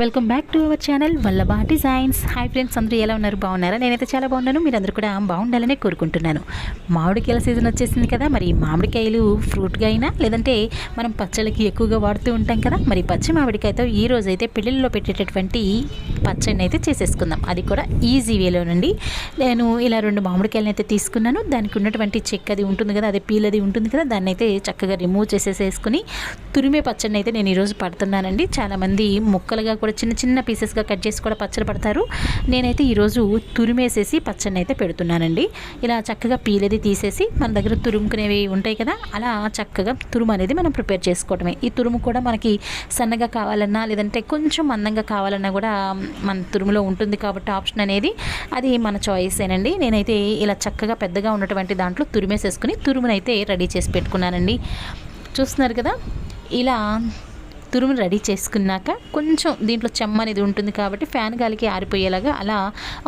Welcome back to our channel Vallabha designs hi friends అందరూ ఎలా ఉన్నారు? బాగున్నారా? నేనైతే చాలా బాగున్నాను. మీరందరూ కూడా బాగుండాలనే కోరుకుంటున్నాను. మామిడికాయల సీజన్ వచ్చేసింది కదా మరి మామిడికాయలు ఫ్రూట్గా అయినా లేదంటే మనం పచ్చళ్ళకి ఎక్కువగా వాడుతూ ఉంటాం కదా మరి పచ్చి మామిడికాయతో ఈ రోజు అయితే పెళ్ళిళ్ళలో పెట్టేటటువంటి పచ్చడిని అయితే చేసేసుకుందాం. అది కూడా ఈజీ వేలో నుండి నేను ఇలా రెండు మామిడికాయలను అయితే తీసుకున్నాను. దానికి ఉన్నటువంటి చెక్క అది ఉంటుంది కదా అదే పీల్ అది ఉంటుంది కదా దాన్ని అయితే చక్కగా రిమూవ్ చేసేసేసుకుని తురిమే పచ్చడిని అయితే నేను ఈరోజు పడుతున్నానండి. చాలామంది ముక్కలుగా కూడా చిన్న చిన్న పీసెస్గా కట్ చేసి కూడా పచ్చడి పడతారు. నేనైతే ఈరోజు తురిమేసేసి పచ్చడిని అయితే పెడుతున్నానండి. ఇలా చక్కగా పీలది తీసేసి మన దగ్గర తురుముకునేవి ఉంటాయి కదా అలా చక్కగా తురుము అనేది మనం ప్రిపేర్ చేసుకోవడమే ఈ తురుము కూడా మనకి సన్నగా కావాలన్నా లేదంటే కొంచెం మందంగా కావాలన్నా కూడా మన తురుములో ఉంటుంది కాబట్టి ఆప్షన్ అనేది అది మన చాయిసేనండి నేనైతే ఇలా చక్కగా పెద్దగా ఉన్నటువంటి దాంట్లో తురిమేసేసుకుని తురుమునైతే రెడీ చేసి పెట్టుకున్నానండి. చూస్తున్నారు కదా ఇలా తురుము రెడీ చేసుకున్నాక కొంచెం దీంట్లో చెమ్మ అనేది ఉంటుంది కాబట్టి ఫ్యాన్ గాలికి ఆరిపోయేలాగా అలా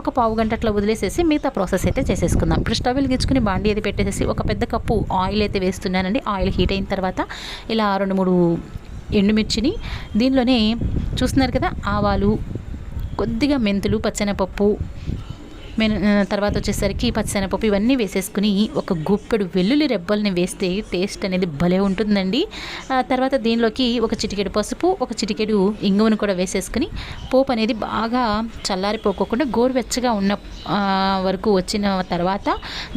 ఒక పావు గంట అట్లా వదిలేసేసి మిగతా ప్రాసెస్ అయితే చేసేసుకుందాం. ఇప్పుడు స్టవ్ వెలిగించుకుని బాండి అది పెట్టేసేసి ఒక పెద్ద కప్పు ఆయిల్ అయితే వేస్తున్నానండి. ఆయిల్ హీట్ అయిన తర్వాత ఇలా రెండు మూడు ఎండుమిర్చిని దీనిలోనే చూస్తున్నారు కదా ఆవాలు కొద్దిగా మెంతులు పచ్చనపప్పు తర్వాత వచ్చేసరికి పచ్చిశనగపప్పు ఇవన్నీ వేసేసుకుని ఒక గుప్పెడు వెల్లుల్లి రెబ్బల్ని వేస్తే టేస్ట్ అనేది భలే ఉంటుందండి. తర్వాత దీనిలోకి ఒక చిటికెడు పసుపు ఒక చిటికెడు ఇంగువను కూడా వేసేసుకుని పోపు అనేది బాగా చల్లారిపోకోకుండా గోరువెచ్చగా ఉన్న వరకు వచ్చిన తర్వాత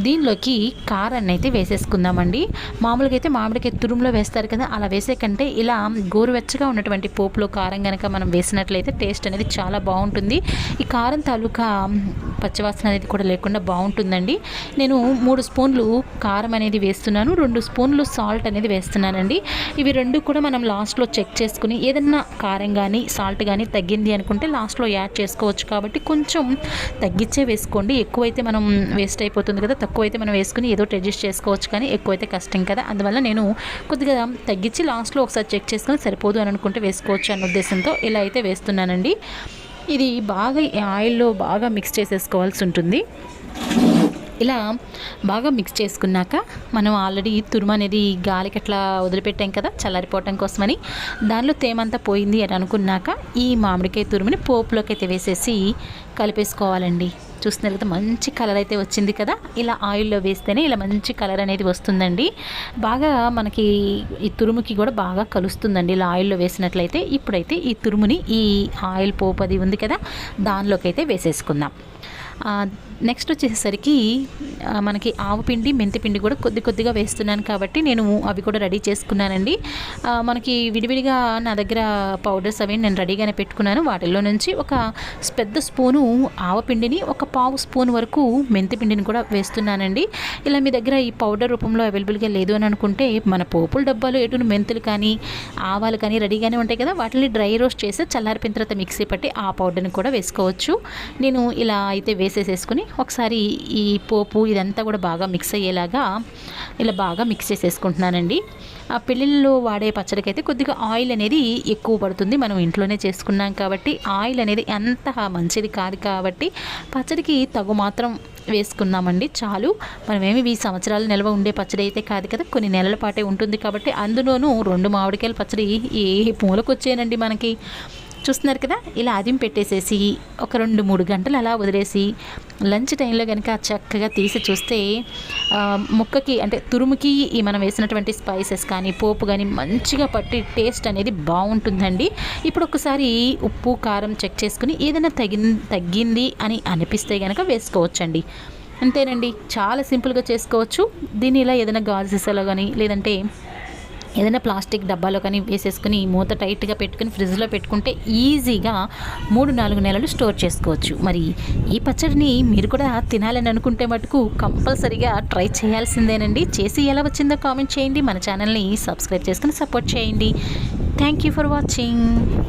దీనిలోకి కారాన్ని అయితే వేసేసుకుందామండి. మామూలుగా అయితే మామిడికాయ తురుములో వేస్తారు కదా అలా వేసే కంటే ఇలా గోరువెచ్చగా ఉన్నటువంటి పోపులో కారం కనుక మనం వేసినట్లయితే టేస్ట్ అనేది చాలా బాగుంటుంది. ఈ కారం తాలూకా పచ్చివా వాసన అనేది కూడా లేకుండా బాగుంటుందండి. నేను మూడు స్పూన్లు కారం అనేది వేస్తున్నాను రెండు స్పూన్లు సాల్ట్ అనేది వేస్తున్నానండి. ఇవి రెండు కూడా మనం లాస్ట్లో చెక్ చేసుకుని ఏదన్నా కారం కానీ సాల్ట్ కానీ తగ్గింది అనుకుంటే లాస్ట్లో యాడ్ చేసుకోవచ్చు. కాబట్టి కొంచెం తగ్గించే వేసుకోండి. ఎక్కువైతే మనం వేస్ట్ అయిపోతుంది కదా తక్కువైతే మనం వేసుకుని ఏదో అడ్జస్ట్ చేసుకోవచ్చు కానీ ఎక్కువైతే కష్టం కదా. అందువల్ల నేను కొద్దిగా తగ్గించి లాస్ట్లో ఒకసారి చెక్ చేసుకుని సరిపోదు అని అనుకుంటే వేసుకోవచ్చు అన్న ఉద్దేశంతో ఇలా అయితే వేస్తున్నానండి. ఇది బాగా ఆయిల్లో బాగా మిక్స్ చేసేసుకోవాల్సి ఉంటుంది. ఇలా బాగా మిక్స్ చేసుకున్నాక మనం ఆల్రెడీ తురుము అనేది గాలికి అట్లా వదిలిపెట్టాం కదా చల్లారిపోవటం కోసమని. దానిలో తేమంతా పోయింది అని అనుకున్నాక ఈ మామిడికాయ తురుముని పోపులోకి అయితే వేసేసి కలిపేసుకోవాలండి. చూస్తున్నారు కదా మంచి కలర్ అయితే వచ్చింది కదా. ఇలా ఆయిల్లో వేస్తేనే ఇలా మంచి కలర్ అనేది వస్తుందండి. బాగా మనకి ఈ తురుముకి కూడా బాగా కలుస్తుందండి. ఇలా ఆయిల్లో వేసినట్లయితే ఇప్పుడైతే ఈ తురుముని ఈ ఆయిల్ పోపు అది ఉంది కదా దానిలోకి అయితే వేసేసుకుందాం. నెక్స్ట్ వచ్చేసరికి మనకి ఆవు పిండి మెంతి పిండి కూడా కొద్ది కొద్దిగా వేస్తున్నాను కాబట్టి నేను అవి కూడా రెడీ చేసుకున్నానండి. మనకి విడివిడిగా నా దగ్గర పౌడర్స్ అవి నేను రెడీగానే పెట్టుకున్నాను. వాటిల్లో నుంచి ఒక పెద్ద స్పూను ఆవు పిండిని ఒక పావు స్పూన్ వరకు మెంతి పిండిని కూడా వేస్తున్నానండి. ఇలా మీ దగ్గర ఈ పౌడర్ రూపంలో అవైలబుల్గా లేదు అని అనుకుంటే మన పోపుల డబ్బాలు ఎటు మెంతులు కానీ ఆవాలు కానీ రెడీగానే ఉంటాయి కదా వాటిని డ్రై రోస్ట్ చేసి చల్లారిపోయిన తర్వాత మిక్సీ పట్టి ఆ పౌడర్ని కూడా వేసుకోవచ్చు. నేను ఇలా అయితే వేసేసేసుకుని ఒకసారి ఈ పోపు ఇదంతా కూడా బాగా మిక్స్ అయ్యేలాగా ఇలా బాగా మిక్స్ చేసేసుకుంటున్నానండి. ఆ పెళ్ళిళ్ళలో వాడే పచ్చడికైతే కొద్దిగా ఆయిల్ అనేది ఎక్కువ పడుతుంది. మనం ఇంట్లోనే చేసుకున్నాం కాబట్టి ఆయిల్ అనేది అంత మంచిది కాదు కాబట్టి పచ్చడికి తగు మాత్రం వేసుకున్నామండి. చాలు. మనమేమి ఈ సంవత్సరాలు నిల్వ ఉండే పచ్చడి అయితే కాదు కదా. కొన్ని నెలల పాటే ఉంటుంది కాబట్టి అందులోనూ రెండు మామిడికాయల పచ్చడి ఏ పూలకు వచ్చేనండి మనకి. చూస్తున్నారు కదా ఇలా అదిం పెట్టేసేసి ఒక రెండు మూడు గంటలు అలా వదిలేసి లంచ్ టైంలో కనుక చక్కగా తీసి చూస్తే ముక్కకి అంటే తురుముకి ఈ మనం వేసినటువంటి స్పైసెస్ కానీ పోపు కానీ మంచిగా పట్టి టేస్ట్ అనేది బాగుంటుందండి. ఇప్పుడు ఒకసారి ఉప్పు కారం చెక్ చేసుకుని ఏదైనా తగిన తగ్గింది అని అనిపిస్తే కనుక వేసుకోవచ్చండి. అంతేనండి చాలా సింపుల్గా చేసుకోవచ్చు. దీన్ని ఇలా ఏదైనా గాజు సీసాలో కానీ లేదంటే ఏదైనా ప్లాస్టిక్ డబ్బాలో కానీ వేసేసుకుని మూత టైట్గా పెట్టుకుని ఫ్రిడ్జ్లో పెట్టుకుంటే ఈజీగా మూడు నాలుగు నెలలు స్టోర్ చేసుకోవచ్చు. మరి ఈ పచ్చడిని మీరు కూడా తినాలని అనుకుంటే మటుకు కంపల్సరీగా ట్రై చేయాల్సిందేనండి. చేసి ఎలా వచ్చిందో కామెంట్ చేయండి. మన ఛానల్ని సబ్స్క్రైబ్ చేసుకుని సపోర్ట్ చేయండి. Thank you for watching.